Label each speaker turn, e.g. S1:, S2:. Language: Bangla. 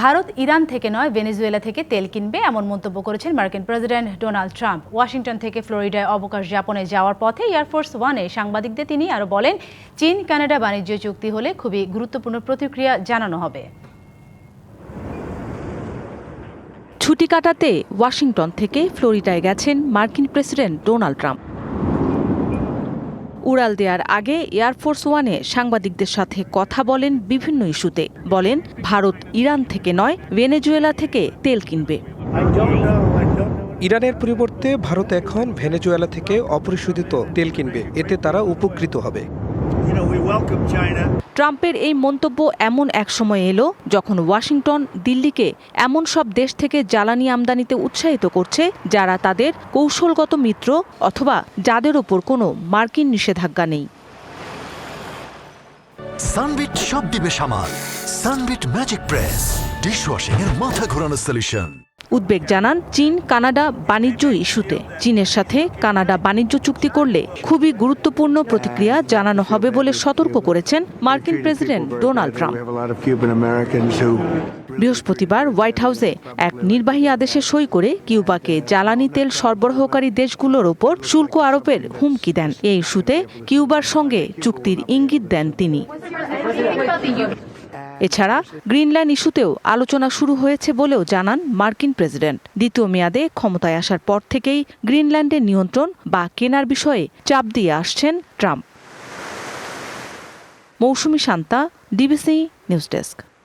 S1: ভারত ইরান থেকে নয়, ভেনেজুয়েলা থেকে তেল কিনবে এমন মন্তব্য করেছেন মার্কিন প্রেসিডেন্ট ডোনাল্ড ট্রাম্প। ওয়াশিংটন থেকে ফ্লোরিডায় অবকাশ যাপনে যাওয়ার পথে এয়ারফোর্স ওয়ানে সাংবাদিকদের তিনি আরও বলেন, চীন, কানাডা বাণিজ্য চুক্তি হলে খুবই গুরুত্বপূর্ণ প্রতিক্রিয়া জানানো হবে।
S2: ছুটি কাটাতে ওয়াশিংটন থেকে ফ্লোরিডায় গেছেন মার্কিন প্রেসিডেন্ট ডোনাল্ড ট্রাম্প। উড়াল দেওয়ার আগে এয়ারফোর্স ওয়ানে সাংবাদিকদের সাথে কথা বলেন বিভিন্ন ইস্যুতে। বলেন, ভারত ইরান থেকে নয়, ভেনেজুয়েলা থেকে তেল কিনবে।
S3: ইরানের পরিবর্তে ভারত এখন ভেনেজুয়েলা থেকে অপরিশোধিত তেল কিনবে। এতে তারা উপকৃত হবে।
S2: ট্রাম্পের এই মন্তব্য এমন এক সময় এলো যখন ওয়াশিংটন দিল্লিকে এমন সব দেশ থেকে জ্বালানি আমদানিতে উৎসাহিত করছে যারা তাদের কৌশলগত মিত্র অথবা যাদের ওপর কোনো মার্কিন নিষেধাজ্ঞা নেই।
S4: সানবিট সব দিবে সামাল। সানবিট ম্যাজিক প্রেস ডিশওয়াশিং এর মাথা ঘোরানো সলিউশন
S2: উদ্বেগ জানান চীন কানাডা বাণিজ্য ইস্যুতে। চীনের সাথে কানাডা বাণিজ্য চুক্তি করলে খুবই গুরুত্বপূর্ণ প্রতিক্রিয়া জানানো হবে বলে সতর্ক করেছেন মার্কিন প্রেসিডেন্ট ডোনাল্ড ট্রাম্প। বৃহস্পতিবার হোয়াইট হাউসে এক নির্বাহী আদেশে সই করে কিউবাকে জ্বালানি তেল সরবরাহকারী দেশগুলোর ওপর শুল্ক আরোপের হুমকি দেন। এই ইস্যুতে কিউবার সঙ্গে চুক্তির ইঙ্গিত দেন তিনি। এছাড়া গ্রিনল্যান্ড ইস্যুতেও আলোচনা শুরু হয়েছে বলেও জানান মার্কিন প্রেসিডেন্ট। দ্বিতীয় মেয়াদে ক্ষমতায় আসার পর থেকেই গ্রিনল্যান্ডের নিয়ন্ত্রণ বা কেনার বিষয়ে চাপ দিয়ে আসছেন Trump. Mousumi Shanta, DBC news desk.